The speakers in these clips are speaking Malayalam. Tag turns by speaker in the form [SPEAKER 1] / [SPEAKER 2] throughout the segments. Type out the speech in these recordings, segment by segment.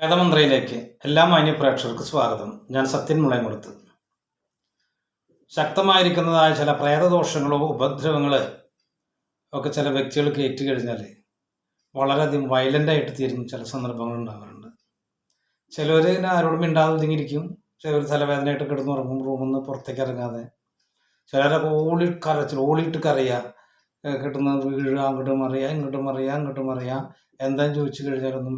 [SPEAKER 1] വേദമന്ത്രയിലേക്ക് എല്ലാ മാന്യ പ്രേക്ഷകർക്ക് സ്വാഗതം. ഞാൻ സത്യൻ മുളയമുടുത്ത് ശക്തമായിരിക്കുന്നതായ ചില പ്രേതദോഷങ്ങളോ ഉപദ്രവങ്ങൾ ഒക്കെ ചില വ്യക്തികൾക്ക് ഏറ്റുകഴിഞ്ഞാൽ വളരെയധികം വയലന്റായിട്ട് തീരുന്ന ചില സന്ദർഭങ്ങൾ ഉണ്ടാകാറുണ്ട്. ചിലവർ ഇങ്ങനെ ആരോടും മിണ്ടാതെ ഒതുങ്ങിയിരിക്കും. ചിലർ തലവേദനയായിട്ട് കിടന്നുറങ്ങും റൂമിൽ നിന്ന് പുറത്തേക്ക് ഇറങ്ങാതെ. ചിലരൊക്കെ ഓളി കരച്ചിൽ ഓളിയിട്ട് കരയുക കിട്ടുന്ന വീഴുക അങ്ങോട്ട് മറിയുക ഇങ്ങോട്ട് മറിയുക അങ്ങോട്ട് മറിയുക എന്താന്ന് ചോദിച്ചു കഴിഞ്ഞാലൊന്നും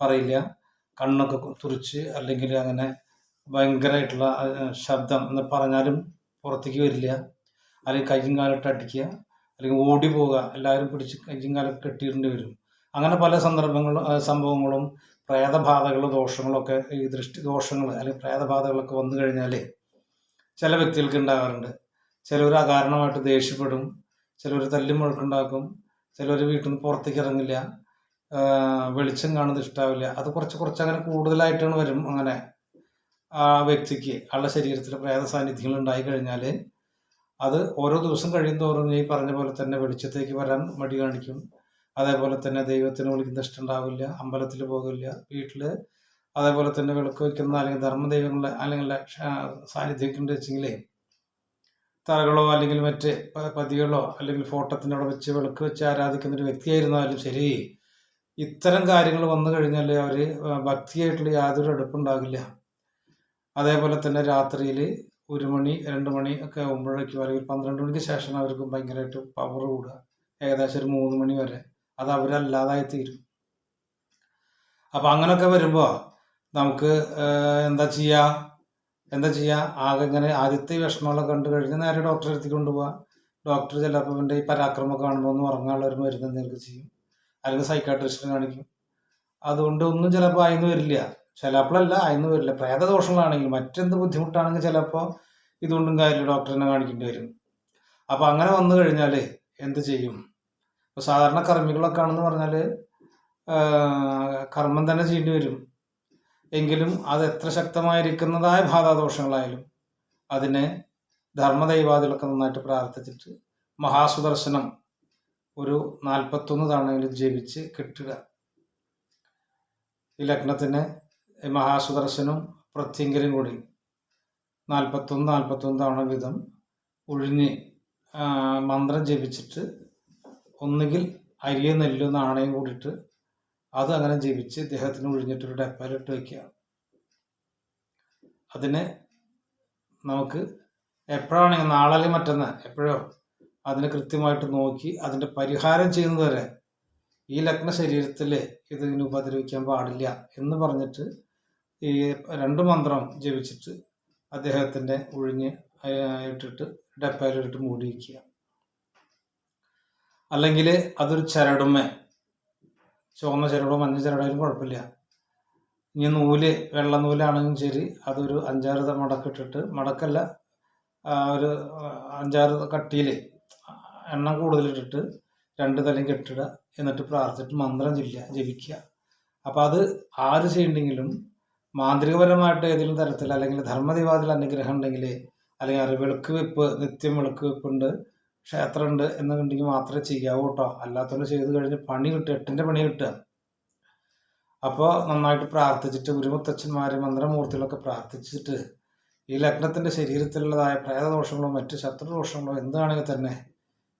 [SPEAKER 1] പറയില്ല. കണ്ണൊക്കെ തുറിച്ച് അല്ലെങ്കിൽ അങ്ങനെ ഭയങ്കരമായിട്ടുള്ള ശബ്ദം എന്ന് പറഞ്ഞാലും പുറത്തേക്ക് വരില്ല. അല്ലെങ്കിൽ കയ്യും കാലിട്ട് അടിക്കുക. അല്ലെങ്കിൽ ഓടി പോവുക. എല്ലാവരും പിടിച്ച് കയ്യും കാലൊക്കെ കെട്ടിയിടേണ്ടി വരും. അങ്ങനെ പല സന്ദർഭങ്ങളും സംഭവങ്ങളും പ്രേതബാധകളും ദോഷങ്ങളും ഒക്കെ ഈ ദൃഷ്ടി ദോഷങ്ങൾ അല്ലെങ്കിൽ പ്രേതബാധകളൊക്കെ വന്നു കഴിഞ്ഞാൽ ചില വ്യക്തികൾക്ക് ഉണ്ടാകാറുണ്ട്. ചിലർ അകാരണമായിട്ട് ദേഷ്യപ്പെടും. ചിലർ തല്ലും മുഴക്കുണ്ടാക്കും ചിലർ വീട്ടിൽ നിന്ന് പുറത്തേക്ക് ഇറങ്ങില്ല. വെളിച്ചം കാണുന്നത് ഇഷ്ടാവില്ല. അത് കുറച്ച് കുറച്ച് അങ്ങനെ കൂടുതലായിട്ടാണ് വരും അങ്ങനെ ആ വ്യക്തിക്ക്. ആളുടെ ശരീരത്തിൽ പ്രേത സാന്നിധ്യങ്ങൾ ഉണ്ടായി കഴിഞ്ഞാൽ അത് ഓരോ ദിവസം കഴിയുന്തോറും ഈ പറഞ്ഞ പോലെ തന്നെ വെളിച്ചത്തേക്ക് വരാൻ മടി കാണിക്കും. അതേപോലെ തന്നെ ദൈവത്തിന് വിളിക്കുന്ന ഇഷ്ടമുണ്ടാവില്ല അമ്പലത്തിൽ പോകില്ല വീട്ടിൽ അതേപോലെ തന്നെ വിളക്ക് വയ്ക്കുന്ന അല്ലെങ്കിൽ ധർമ്മദൈവങ്ങളുടെ അല്ലെങ്കിൽ സാന്നിധ്യമൊക്കെ ഉണ്ട് വെച്ചെങ്കിൽ തറകളോ അല്ലെങ്കിൽ മറ്റ് പതികളോ അല്ലെങ്കിൽ ഫോട്ടത്തിന്റെ അവിടെ വെച്ച് വിളക്ക് വെച്ച് ആരാധിക്കുന്ന ഒരു വ്യക്തിയായിരുന്നാലും ശരി ഇത്തരം കാര്യങ്ങൾ വന്നു കഴിഞ്ഞാൽ അവർ ഭക്തിയായിട്ടുള്ള യാതൊരു അടുപ്പുണ്ടാകില്ല. അതേപോലെ തന്നെ രാത്രിയിൽ ഒരു മണി രണ്ട് മണി ഒക്കെ ആകുമ്പോഴേക്കും അല്ലെങ്കിൽ പന്ത്രണ്ട് മണിക്ക് ശേഷം അവർക്ക് ഭയങ്കരമായിട്ട് പവർ കൂടുക. ഏകദേശം ഒരു മൂന്ന് മണി വരെ. അത് അവരല്ലാതായി തീരും. അപ്പം അങ്ങനെയൊക്കെ വരുമ്പോൾ നമുക്ക് എന്താ ചെയ്യുക എന്താ ചെയ്യുക ആകെ ഇങ്ങനെ ആദ്യത്തെ വിഷമങ്ങളൊക്കെ കണ്ടു കഴിഞ്ഞാൽ നേരെ ഡോക്ടറെ അടുത്തേക്ക് കൊണ്ടുപോവുക ഡോക്ടർ ചിലപ്പോൾ ഈ പരാക്രമം കാണുമ്പോൾ ഒന്ന് ഉറങ്ങാനുള്ള ഒരു മരുന്ന് എന്തെങ്കിലും ചെയ്യും. അല്ലെങ്കിൽ സൈക്കാട്രിസ്റ്റിനെ കാണിക്കും. അതുകൊണ്ട് ഒന്നും ചിലപ്പോൾ ആയിന്ന് വരില്ല. ചിലപ്പോഴല്ല ആയിന്ന് വരില്ല. പ്രേതദോഷങ്ങളാണെങ്കിലും മറ്റെന്ത് ബുദ്ധിമുട്ടാണെങ്കിൽ ചിലപ്പോൾ ഇതുകൊണ്ടും കാര്യമില്ല. ഡോക്ടറിനെ കാണിക്കേണ്ടി വരും. അപ്പോൾ അങ്ങനെ വന്നു കഴിഞ്ഞാൽ എന്ത് ചെയ്യും? ഇപ്പോൾ സാധാരണ കർമ്മികളൊക്കെ ആണെന്ന് പറഞ്ഞാൽ കർമ്മം തന്നെ ചെയ്യേണ്ടി വരും. എങ്കിലും അത് എത്ര ശക്തമായിരിക്കുന്നതായ ബാധാദോഷങ്ങളായാലും അതിനെ ധർമ്മദൈവാദികളൊക്കെ നന്നായിട്ട് പ്രാർത്ഥിച്ചിട്ട് മഹാസുദർശനം ഒരു നാൽപ്പത്തൊന്ന് തവണയെങ്കിലും ജപിച്ച് കിട്ടുക. ഈ ലഗ്നത്തിന് മഹാസുദർശനും പ്രത്യങ്കരും കൂടി. നാൽപ്പത്തൊന്ന് നാൽപ്പത്തൊന്ന് തവണ വീതം ഒഴിഞ്ഞ് മന്ത്രം ജപിച്ചിട്ട് ഒന്നുകിൽ അരിയോ നെല്ലോ നാണയം കൂടിയിട്ട് അത് അങ്ങനെ ജപിച്ച് ദേഹത്തിന് ഒഴിഞ്ഞിട്ടൊരു ഡപ്പയിലിട്ട് വയ്ക്കുക അതിന് നമുക്ക് എപ്പോഴാണെങ്കിൽ നാളെ മറ്റന്നാൾ? എപ്പോഴോ? അതിനെ കൃത്യമായിട്ട് നോക്കി അതിന്റെ പരിഹാരം ചെയ്യുന്നത് വരെ ഈ ലഗ്ന ശരീരത്തിൽ ഇതിന് ഉപദ്രവിക്കാൻ പാടില്ല എന്ന് പറഞ്ഞിട്ട് ഈ രണ്ട് മന്ത്രം ജപിച്ചിട്ട് അദ്ദേഹത്തിന്റെ ഒഴിഞ്ഞ് ഇട്ടിട്ട് ഡപ്പയിലിട്ട് മൂടി വയ്ക്കുക അല്ലെങ്കിൽ അതൊരു ചരടുമ ചുവന്ന ചരടോ മഞ്ഞ ചരടായാലും കുഴപ്പമില്ല. ഇനി നൂൽ വെള്ള നൂലാണെങ്കിലും ശരി അതൊരു അഞ്ചാറ് മടക്കിട്ടിട്ട് മടക്കല്ല ഒരു അഞ്ചാറ് കട്ടിയിൽ എണ്ണം കൂടുതലിട്ടിട്ട് രണ്ട് തലയും കെട്ടിടുക. എന്നിട്ട് പ്രാർത്ഥിച്ചിട്ട് മന്ത്രം ചൊല്ലുക ജപിക്കുക. അപ്പോൾ അത് ആര് ചെയ്യണ്ടെങ്കിലും മാന്ത്രികപരമായിട്ട് ഏതെങ്കിലും തരത്തിൽ അല്ലെങ്കിൽ ധർമ്മദിവാദിൽ അനുഗ്രഹം ഉണ്ടെങ്കിൽ അല്ലെങ്കിൽ അറി വിളക്ക് വെപ്പ് നിത്യം വിളക്ക് വെപ്പുണ്ട് ക്ഷേത്രമുണ്ട് എന്നുണ്ടെങ്കിൽ മാത്രമേ ചെയ്യാവൂ കേട്ടോ. അല്ലാത്തവർ ചെയ്ത് കഴിഞ്ഞ് പണി കിട്ടുക എട്ടിന്റെ പണി കിട്ടുക. അപ്പോൾ നന്നായിട്ട് പ്രാർത്ഥിച്ചിട്ട് ഗുരുമുത്തച്ഛന്മാർ മന്ത്രമൂർത്തികളൊക്കെ പ്രാർത്ഥിച്ചിട്ട് ഈ ലഗ്നത്തിന്റെ ശരീരത്തിലുള്ളതായ പ്രേതദോഷങ്ങളോ മറ്റ് ശത്രുദോഷങ്ങളോ എന്താണെങ്കിൽ തന്നെ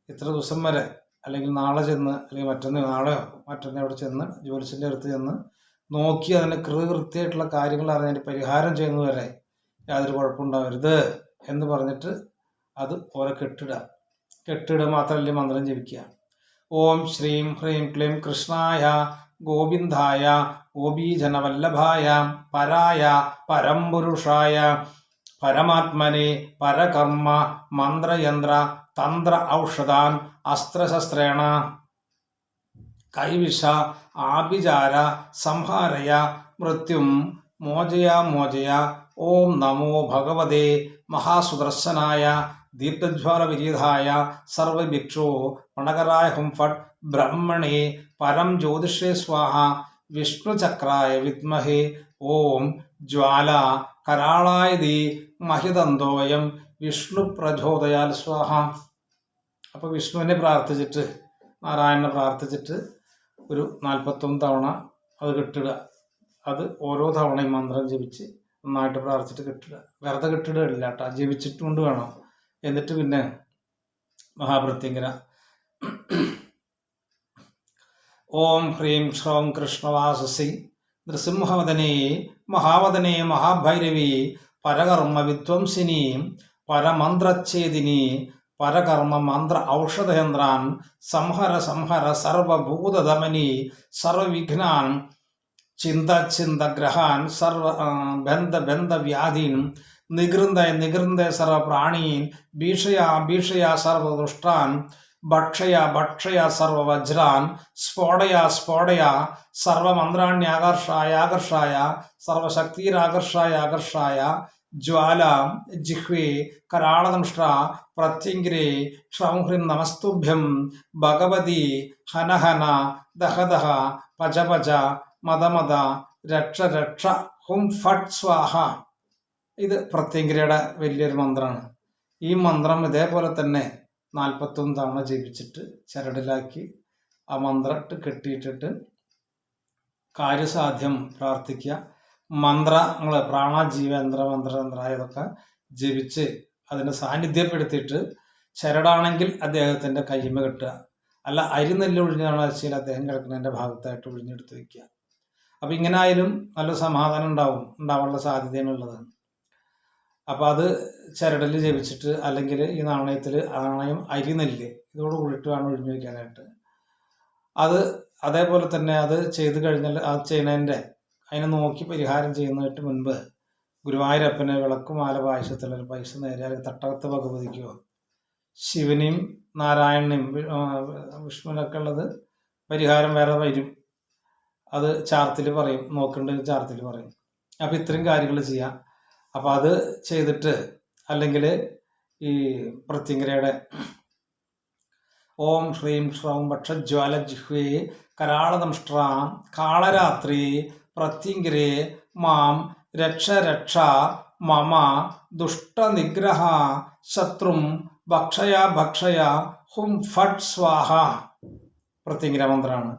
[SPEAKER 1] ഇത്ര ദിവസം വരെ അല്ലെങ്കിൽ നാളെ ചെന്ന് അല്ലെങ്കിൽ മറ്റന്ന് നാളെ മറ്റന്ന് അവിടെ ചെന്ന് ജോലിസിന്റെ അടുത്ത് ചെന്ന് നോക്കി അതിന്റെ കൃത്യമായിട്ടുള്ള കാര്യങ്ങൾ അറിഞ്ഞതിന്റെ പരിഹാരം ചെയ്യുന്നത് വരെ യാതൊരു കുഴപ്പമുണ്ടാവരുത് എന്ന് പറഞ്ഞിട്ട് അത് ഓരോ കെട്ടിടുക കെട്ടിടുക മാത്രമല്ല മന്ത്രം ജപിക്കുക ഓം ശ്രീം ഹ്രീം ക്ലീം കൃഷ്ണായ ഗോവിന്ദായ ഗോപീജനവല്ലഭായ പരായ പരംപുരുഷായ പരമാത്മനെ പരകർമ്മ മന്ത്രയന്ത്ര തന്ത്ര ഔഷധാൻ അസ്ത്രശസ്ത്രേണ കൈവിഷ ആഭിചാര സംഹാരയ മൃത്യും മോചയ മോചയ ഓം നമോ ഭഗവതേ മഹാസുദർശനായ ദീപ്തജ്വാലവിരീതായ സർവഭിക്ഷോ മണകരായ ഹും ഫട്ട് ബ്രഹ്മണേ പരം ജ്യോതിഷേ സ്വാഹ വിഷ്ണുചക്രായ വിദ്മഹേ ഓം ജ്വാല കരാളായ ദീ മഹിതന്തോയം വിഷ്ണു പ്രചോദയാൽ സ്വാഹ. അപ്പോൾ വിഷ്ണുവിനെ പ്രാർത്ഥിച്ചിട്ട് നാരായണനെ പ്രാർത്ഥിച്ചിട്ട് ഒരു നാൽപ്പത്തൊന്ന് തവണ അത് കെട്ടിടുക. അത് ഓരോ തവണയും മന്ത്രം ജപിച്ച് നന്നായിട്ട് പ്രാർത്ഥിച്ചിട്ട് കെട്ടിടുക. വെറുതെ കെട്ടിടുകയില്ല കേട്ടോ. ജപിച്ചിട്ടുകൊണ്ട് വേണം. എന്നിട്ട് പിന്നെ മഹാപ്രത്യങ്കര ഓം ഹ്രീം ശ്രോം കൃഷ്ണവാസസി നൃസിംഹവദനേ മഹാവദനേ മഹാഭൈരവി പരകർമ്മ വിധ്വംസിനി പരമന്ത്രച്ഛേദിനി പരകർമ്മ മന്ത്ര ഔഷധയന്ത്രാൻ സംഹര സംഹര സർവഭൂതധമനി സർവവിഘ്നാൻ ചിന്ത സർവ ബന്ധ ബന്ധ വ്യാധീൻ നിഗൃന്ദ നിഗൃന്ദ സർവ പ്രാണീൻ ഭീഷയ ഭീഷയ സർവദുഷ്ടാൻ ഭക്ഷയ ഭക്ഷയ സർവ വജ്രാൻ സ്ഫോടയ സ്ഫോടയ സർവമന്ത്രാണ്യാകർഷായ ആകർഷായ സർവശക്തിരാകർഷായ ആകർഷായ ജ്വാല ജിഹ്വേ കരാളദംഷ്ട്ര പ്രത്യങ്കിരേ ക്ഷൗഹ്രീം നമസ്തുഭ്യം ഭഗവതി ഹനഹന ദഹദഹ പജ പജ മതമത രക്ഷ രക്ഷ ഹും ഫട്ട് സ്വാഹ. ഇത് പ്രത്യങ്കിരയുടെ വലിയൊരു മന്ത്രമാണ് ഈ മന്ത്രം ഇതേപോലെ തന്നെ നാൽപ്പത്തൊന്ന് തവണ ജപിച്ചിട്ട് ചരടിലാക്കി ആ മന്ത്രം ഇട്ട് കെട്ടിയിട്ടിട്ട് കാര്യസാധ്യം പ്രാർത്ഥിക്കുക. മന്ത്രങ്ങൾ പ്രാണജീവേന്ദ്ര മന്ത്രതന്ത്ര ഇതൊക്കെ ജപിച്ച് അതിനെ സാന്നിധ്യപ്പെടുത്തിയിട്ട് ചരടാണെങ്കിൽ അദ്ദേഹത്തിന്റെ കയ്യുമ കെട്ടുക. അല്ല അരിനെല്ല് ഒഴിഞ്ഞാണ് വെച്ചാൽ അദ്ദേഹം കിടക്കുന്നതിന്റെ ഭാഗത്തായിട്ട് ഒഴിഞ്ഞെടുത്ത് വയ്ക്കുക അപ്പം ഇങ്ങനെ ആയാലും നല്ല സമാധാനം ഉണ്ടാവും. ഉണ്ടാവാനുള്ള സാധ്യതയാണുള്ളത് അപ്പം അത് ചരടിൽ ജപിച്ചിട്ട് അല്ലെങ്കിൽ ഈ നാണയത്തിൽ നാണയം അരി നെല്ല് ഇതോട് കൂടിയിട്ട് വേണം ഒഴിഞ്ഞു വയ്ക്കാനായിട്ട്. അത് അതേപോലെ തന്നെ അത് ചെയ്ത് കഴിഞ്ഞാൽ അത് ചെയ്യുന്നതിന്റെ അതിനെ നോക്കി പരിഹാരം ചെയ്യുന്നതിന് മുൻപ് ഗുരുവായൂരപ്പന് വിളക്കുമാല പായസത്തിലൊരു പൈസ നേരെ അല്ലെങ്കിൽ തട്ടകത്ത് ഭഗവതിക്കോ ശിവനെയും നാരായണനെയും വിഷ്ണുവിനൊക്കെ ഉള്ളത് പരിഹാരം വേറെ വരും. അത് ചാർത്തിൽ പറയും നോക്കേണ്ടത് ചാർത്തിൽ പറയും. അപ്പം ഇത്രയും കാര്യങ്ങൾ ചെയ്യാം. അപ്പം അത് ചെയ്തിട്ട് അല്ലെങ്കിൽ ഈ പ്രത്യങ്കരയുടെ ഓം ശ്രൗം ഭക്ഷജ്വാല ജിഹ്വേ കരാളനംഷ്ട്രാം കാളരാത്രി പ്രത്യങ്കരേ മാം രക്ഷ രക്ഷ മമ ദുഷ്ടനിഗ്രഹ ശത്രും ഭക്ഷയ ഭക്ഷയ ഹും ഫട് സ്വാഹ. പ്രത്യങ്കര മന്ത്രമാണ്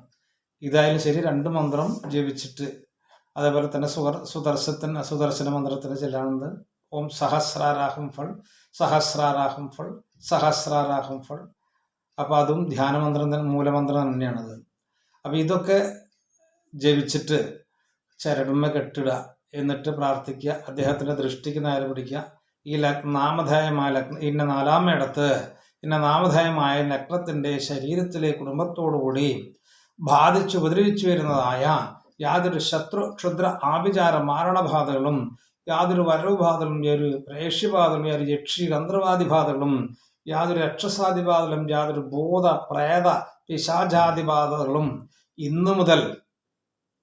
[SPEAKER 1] ഇതായാലും ശരി രണ്ട് മന്ത്രം ജപിച്ചിട്ട് അതേപോലെ തന്നെ സുഹർ സുദർശത്തിന് സുദർശന മന്ത്രത്തിന് ചെല്ലാനുണ്ട്. ഓം സഹസ്രാരാഹം ഫൾ സഹസ്രാരാഹം ഫൾ സഹസ്രാരാഹം ഫൾ. അപ്പോൾ അതും ധ്യാനമന്ത്രം തന്നെ മൂലമന്ത്രം തന്നെയാണത്. അപ്പോൾ ഇതൊക്കെ ജപിച്ചിട്ട് ചരടുമ്മ കെട്ടിടുക എന്നിട്ട് പ്രാർത്ഥിക്കുക. അദ്ദേഹത്തിന്റെ ദൃഷ്ടിക്ക് നേരെ പിടിക്കുക. ഈ നാമധേയമായ ലഗ്ന ഇന്ന നാലാമയിടത്ത് ഇന്ന നാമധേയമായ ലഗ്നത്തിന്റെ ശരീരത്തിലെ കുടുംബത്തോടുകൂടി ബാധിച്ചു ഉപദ്രവിച്ചു വരുന്നതായ യാതൊരു ശത്രു ക്ഷുദ്ര ആഭിചാര മാരണബാധകളും യാതൊരു വരവുബാധകളും ഒരു രേഷ്യബാധകളും ഒരു യക്ഷി തന്ത്രവാദിബാധകളും യാതൊരു രക്ഷസാദിബാധകളും യാതൊരു ഭൂത പ്രേത പിശാചാദിബാധകളും ഇന്നു മുതൽ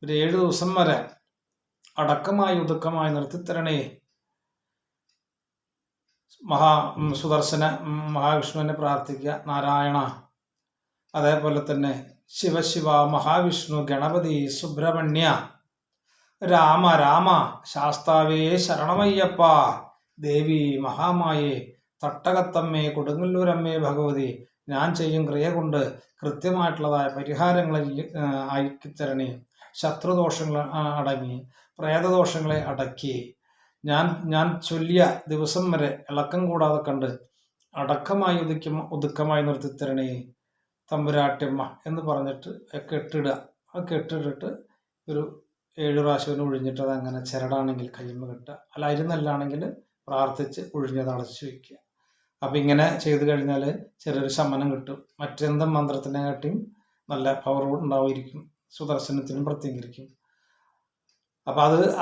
[SPEAKER 1] ഒരു ഏഴു ദിവസം വരെ അടക്കമായി ഒതുക്കമായി നിർത്തിത്തരണേ. മഹാ സുദർശന മഹാവിഷ്ണുവിനെ പ്രാർത്ഥിക്കുക. നാരായണ. അതേപോലെ തന്നെ ശിവശിവ മഹാവിഷ്ണു ഗണപതി സുബ്രഹ്മണ്യ. രാമ രാമ ശാസ്താവേ ശരണമയ്യപ്പ ദേവി മഹാമായേ തട്ടകത്തമ്മേ കൊടുങ്ങല്ലൂരമ്മേ ഭഗവതി ഞാൻ ചെയ്യും ക്രിയ കൊണ്ട് കൃത്യമായിട്ടുള്ളതായ പരിഹാരങ്ങൾ അയക്കിത്തരണേ ശത്രുദോഷങ്ങൾ അടങ്ങി പ്രേതദോഷങ്ങളെ അടക്കി. ഞാൻ ഞാൻ ചൊല്ലിയ ദിവസം വരെ ഇളക്കം കൂടാതെ കണ്ട് അടക്കമായി ഒതുക്കി ഒതുക്കമായി നിർത്തിത്തരണേ. തമ്പുരാട്ടിയമ്മ എന്ന് പറഞ്ഞിട്ട് കെട്ടിടുക. ആ കെട്ടിട്ടിട്ട് ഒരു ഏഴ് പ്രാവശ്യം ഒഴിഞ്ഞിട്ട് അത് അങ്ങനെ ചിരടാണെങ്കിൽ കയ്യുമ്പ് കെട്ടുക. അല്ല അരുന്നല്ലാണെങ്കിൽ പ്രാർത്ഥിച്ച് ഒഴിഞ്ഞത് അടച്ചു വയ്ക്കുക അപ്പം ഇങ്ങനെ ചെയ്തു കഴിഞ്ഞാൽ ചെറിയൊരു ശമനം കിട്ടും. മറ്റെന്തും മന്ത്രത്തിനെ കാട്ടിയും നല്ല പവർ ഉണ്ടാവുമായിരിക്കും. സുദർശനത്തിനും പ്രത്യേകിക്കും അപ്പം അത്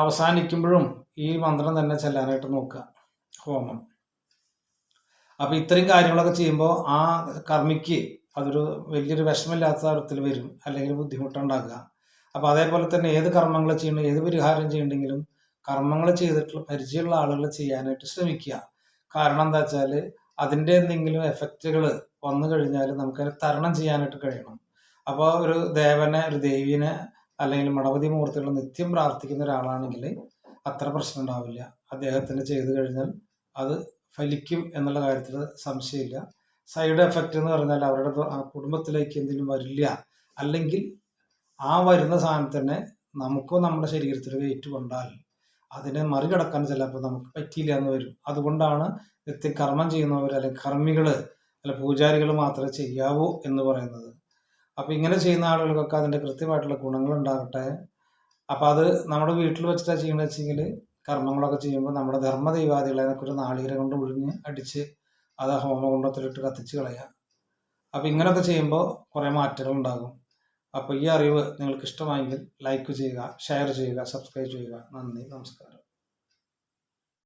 [SPEAKER 1] അവസാനിക്കുമ്പോഴും ഈ മന്ത്രം തന്നെ ചെല്ലാനായിട്ട് നോക്കുക. ഹോമം. അപ്പം ഇത്രയും കാര്യങ്ങളൊക്കെ ചെയ്യുമ്പോൾ ആ കർമ്മിക്ക് അതൊരു വലിയൊരു വിഷമില്ലാത്ത തരത്തിൽ വരും അല്ലെങ്കിൽ ബുദ്ധിമുട്ടുണ്ടാക്കുക. അപ്പോൾ അതേപോലെ തന്നെ ഏത് കർമ്മങ്ങൾ ചെയ്യണം ഏത് പരിഹാരം ചെയ്യണമെങ്കിലും കർമ്മങ്ങൾ ചെയ്തിട്ടുള്ള പരിചയമുള്ള ആളുകൾ ചെയ്യാനായിട്ട് ശ്രമിക്കുക. കാരണം എന്താ വെച്ചാൽ അതിന്റെ എന്തെങ്കിലും എഫക്റ്റുകൾ വന്നു കഴിഞ്ഞാൽ നമുക്കത് തരണം ചെയ്യാനായിട്ട് കഴിയണം. അപ്പോൾ ഒരു ദേവനെ ഒരു ദേവീനെ അല്ലെങ്കിൽ മടവതി മൂർത്തികൾ നിത്യം പ്രാർത്ഥിക്കുന്ന ഒരാളാണെങ്കിൽ അത്ര പ്രശ്നം ഉണ്ടാവില്ല. അദ്ദേഹത്തിന് ചെയ്തു കഴിഞ്ഞാൽ അത് ഫലിക്കും എന്നുള്ള കാര്യത്തിൽ സംശയമില്ല. സൈഡ് എഫക്റ്റ് എന്ന് പറഞ്ഞാൽ അവരുടെ കുടുംബത്തിലേക്ക് എന്തെങ്കിലും വരില്ല. അല്ലെങ്കിൽ ആ വരുന്ന സാധനം തന്നെ നമുക്കോ നമ്മുടെ ശരീരത്തിൽ വെയിറ്റ് കൊണ്ടാൽ അതിനെ മറികടക്കാൻ ചിലപ്പോൾ നമുക്ക് പറ്റിയില്ല എന്ന് വരും. അതുകൊണ്ടാണ് നിത്യം കർമ്മം ചെയ്യുന്നവർ അല്ലെങ്കിൽ കർമ്മികൾ അല്ല പൂജാരികൾ മാത്രമേ ചെയ്യാവൂ എന്ന് പറയുന്നത്. അപ്പോൾ ഇങ്ങനെ ചെയ്യുന്ന ആളുകൾക്കൊക്കെ അതിന്റെ കൃത്യമായിട്ടുള്ള ഗുണങ്ങൾ ഉണ്ടാകട്ടെ. അത് നമ്മുടെ വീട്ടിൽ വെച്ചിട്ടാണ് ചെയ്യുന്നത് വെച്ചെങ്കിൽ കർമ്മങ്ങളൊക്കെ ചെയ്യുമ്പോൾ നമ്മുടെ ധർമ്മദൈവാദികളെ ഒരു നാളികര കൊണ്ട് ഒഴിഞ്ഞ് അടിച്ച് അത് ഹോമകുണ്ടത്തിലിട്ട് കത്തിച്ച് കളയാം അപ്പോൾ ഇങ്ങനെയൊക്കെ ചെയ്യുമ്പോൾ കുറേ മാറ്റങ്ങൾ ഉണ്ടാകും. അപ്പോൾ ഈ അറിവ് നിങ്ങൾക്ക് ഇഷ്ടമായെങ്കിൽ ലൈക്ക് ചെയ്യുക ഷെയർ ചെയ്യുക സബ്സ്ക്രൈബ് ചെയ്യുക. നന്ദി നമസ്കാരം.